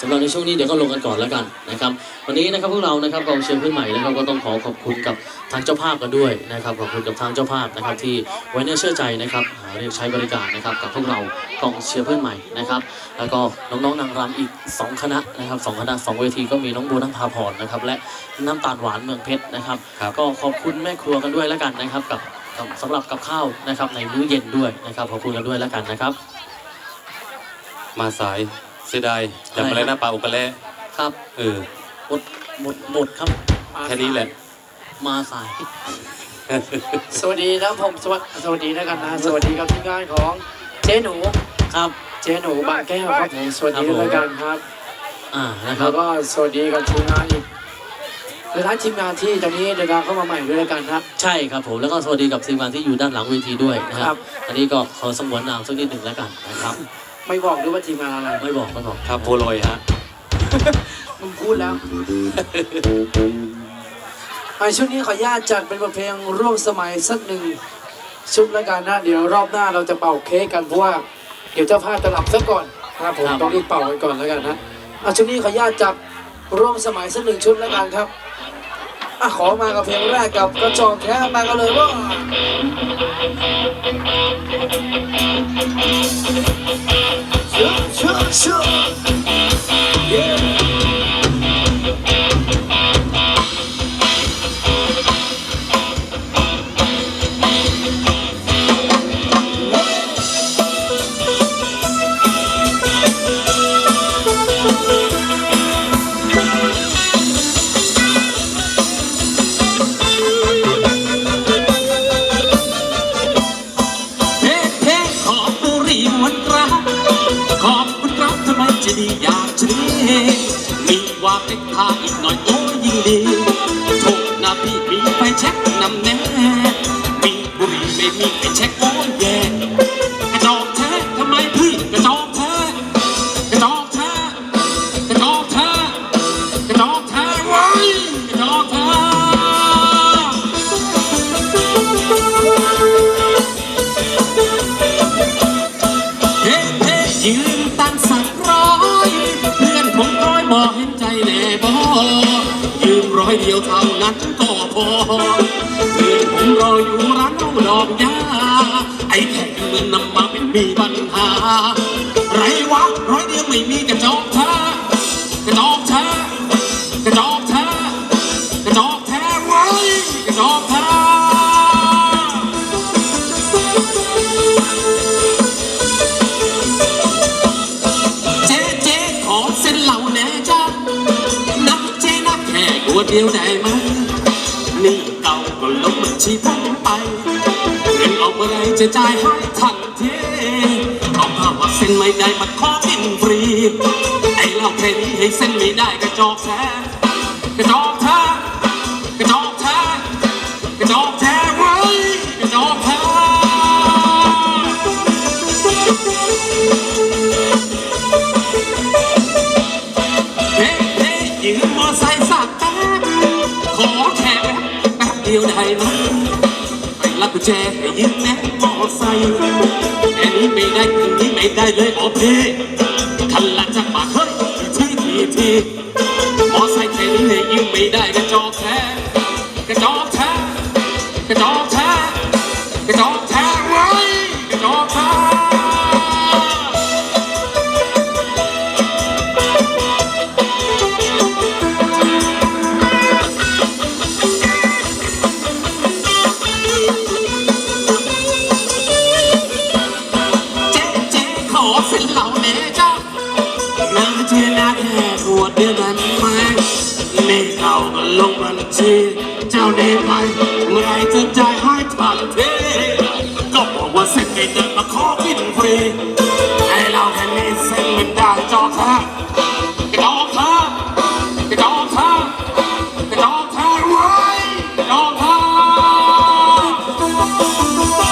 สำหรับในช่วงนี้เดี๋ยวก็ลงกันก่อนแล้วกันนะครับ วันนี้นะครับพวกเรานะครับกองเชียร์เพื่อนใหม่นะครับก็ต้องขอขอบคุณกับทางเจ้าภาพกันด้วยนะครับขอบคุณกับทางเจ้าภาพนะครับที่ไว้เนื้อเชื่อใจนะครับหาเรียกใช้บริการนะครับกับพวกเรากองเชียร์เพื่อนใหม่นะครับ แล้วก็น้องๆนางรำอีก 2 คณะนะครับสองคณะสองเวทีก็มีน้องบัวน้ำพาพรนะครับและน้ำตาลหวานเมืองเพชรนะครับครับก็ขอบคุณแม่ครัวกันด้วยแล้วกันนะครับกับกับสำหรับกับข้าวนะครับในมื้อเย็นด้วยนะครับขอบคุณกันด้วยแล้วกันนะครับ มาสาย เสียดายจำอะไรหน้าปลาอุกะแลครับเออหมดหมดหมดครับ แค่นี้แหละ มาสาย สวัสดีนะผมสวัสสวัสดีนะครับนะสวัสดีกับทีมงานของเจ๊หนูครับ เจ๊หนูบางแก้วครับผมสวัสดีด้วยกันครับอ่านะคแล้รัวบก็สวัสดีกับทีมงานอีกหลายๆทีมงานที่ตอนนี้เดินทางเข้ามาใหม่ด้วยกันครับ ใช่ครับผมแล้วก็สวัสดีกับทีมงานที่อยู่ด้านหลังเวทีด้วยนะคครัรับ บ อันนี้ก็ขอสงวนนามสักนิดหนึ่งแล้วกันนะครับ ไม่บอกด้วยว่าทีมงานอะไร ไม่บอกไม่บอกครับโพลอยฮะมึงพูดแล้วไอชุดนี้ขออนุญาตจัดเป็นบทเพลงร่วมสมัยสักหนึ่งชุดแล้วกันนะเดี๋ยวรอบหน้าเราจะเป่าเค้กกันเพราะว่าเดี๋ยวเจ้าภาพจะหลับซะก่อนนะครับผมต้องรีบเป่ากันก่อนแล้วกันนะอะชุดนี้ขออนุญาตจับร่วมสมัยสักหนึ่งชุดแล้วกันครับ อะขอมากับเพลงแรกกับกระจอกแค่มากันเลยว่าเอบบุหรีมวนรักขอบคุณครับทำไมจะดีอยากจะดีมีว่าเป็นทางอีกหน่อยโอ้ยิ่งดีโทษนะพี่มีไฟแช็กนำแน่มีบุหรี่ไม่มีไฟแช็กโอ้ยแย่ เห็นใจแน่บอยืมร้อยเดียวเท่านั้นก็พอเพื่อนผมรออยู่ร้านเอาดอกยาไอ้แขกเงินนำมาเป็นมีปัญหา ไรวะร้อยเดียวไม่มีกระจอกแท้ก ดเดียวได้ไหมนี่เก่าก็ลบบัญชีผมไปเงินออกเมื่อไรจะจ่ายให้ทันทีเอาผ้าว่าเส้นไม่ได้มาขอกินฟรี ไอ้เหล้าเพ้นให้เส้นไม่ได้กระจอกแท้กระจอกแท้ ไหนมไปรับกุญแจให้ยืมแม่มอไซค์แค่นี้ไม่ได้คืนนี้ไม่ได้เลยโอเคคันละจักปากเฮ้ยทีทีทีมอไซค์แค่นี้ให้ยืมไม่ได้กระจอกแท้กระจอกแท้กระจอกแท้กระจอก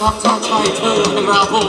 พักชาติไทยเธอนะครับ